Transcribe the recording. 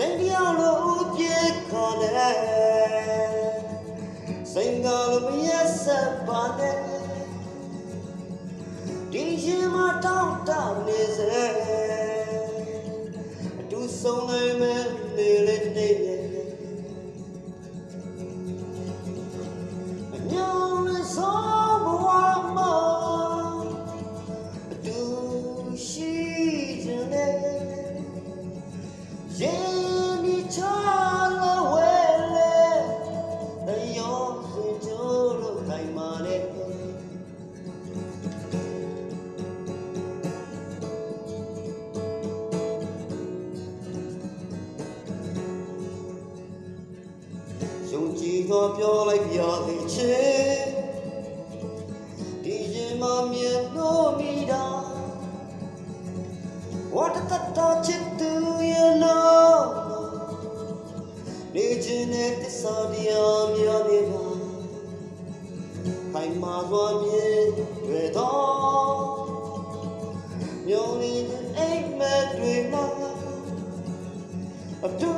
စိတ်ပြောင်းလို့ပြေခေါ်တယ်စိတ်ကလို့မရက်ဆက်ပါနဲ့ဒီရှင်မတောင်းတနေစေအတူဆုံးနိုင်မယ် သောပြောလိုက်ပြသည်ချေဒီရင်မမြင်လို့မိတာ What the touch it do you know နေခြင်းနဲ့တစ္ဆာတရားများနေပါခိုင်မာစွာမြင်တွေ့တော့မျိုးရင်းအိမ်မက်တွေမှာအတူ